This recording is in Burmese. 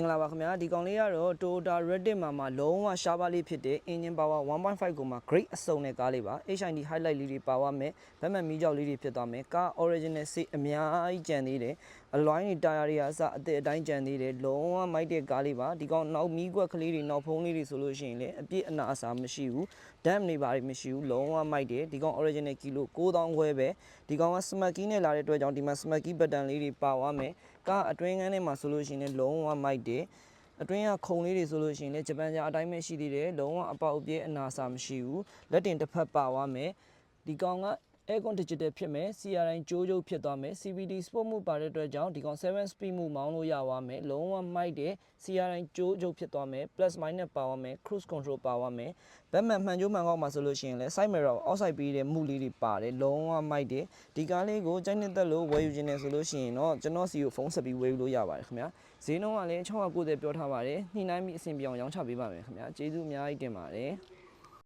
မင်္ဂလာပါခင်ဗျာဒီကောင်လေးကတော့ Toyota Reddit မှာမှာလုံးဝရှားပါးလေးဖြစ်တဲ့ engine power 1.5ကိုမှ great အစုံနဲ့ကားလေးပါ HID highlight လေးတွေပါသွားမယ်ဗက်မှန်မီးကြောက်လေးတွေဖြစ်သွားမယ်ကား original seat အများကြီးကျန်သေးတယ်အလွိုင်းတွေတာယာတွေအစအသစ်အတိုင်းကျန်သေးတယ်လုံးဝမိုက်တဲ့ကားလေးပါဒီကောင်နောက်မီးကွက်ကလေးတွေနောက်ဖုံးလေးတွေဆိုလို့ရှိရင်လည်းအပြည့်အနာအစာမရှိဘူး dam တွေပါတွေမရှိဘူးလုံးဝမိုက်တယ်ဒီကောင် original kilo 9000ခွဲပဲဒီကောင်က smart key နဲ့လာတဲ့အတွက်ကြောင့်ဒီမှာ smart key button လေးတွေပါသွားမယ်ကားအတွင်းခန်းထဲမှာဆိုလို့ရှိရင်လည်းလုံးဝမိုက်တယ်အတွင်းကခုံလေးတွေဆိုလို့ရှိရင်လည်းဂျပန်ကြားအတိုင်းပဲရှိသေးတယ်လုံးဝအပေါက်အပြဲအနာစာမရှိဘူးလက်တင်တစ်ဖက်ပါသွားမယ်ဒီကောင်က Aircon Digital ဖြစ်မယ် CRI ကြိုးကြိုးဖြစ်သွားမယ် CVD Sport မှုပါတဲ့အတွက်ကြောင့်ဒီကောင်7 speed မှုမောင်းလို့ရသွားမယ်လုံးဝမိုက်တယ် CRI ကြိုးကြိုးဖြစ်သွားမယ် plus minus ပါသွားမယ် cruise control ပါသွားမယ်ဘက်မှန်မှန်ကြိုးမှန်ကောက်မှာဆိုလို့ရှိရင်လည်း side mirror outside ပေးတဲ့မှုလေးတွေပါတယ်လုံးဝမိုက်တယ်ဒီကားလေးကိုကြိုက်နှစ်သက်လို့ဝယ်ယူခြင်းနဲ့ဆိုလို့ရှိရင်တော့ကျွန်တော်စီကိုဖုန်းဆက်ပြီးဝယ်ယူလို့ရပါတယ်ခင်ဗျာဈေးနှုန်းကလည်း690ပြောထားပါတယ်ညှိနှိုင်းပြီးအဆင်ပြေအောင်ရောင်းချပေးပါမယ်ခင်ဗျာကျေးဇူးအများကြီးတင်ပါတယ်